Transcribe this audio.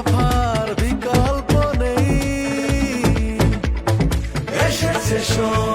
Offer বিকল্প নেই। এসেছে সব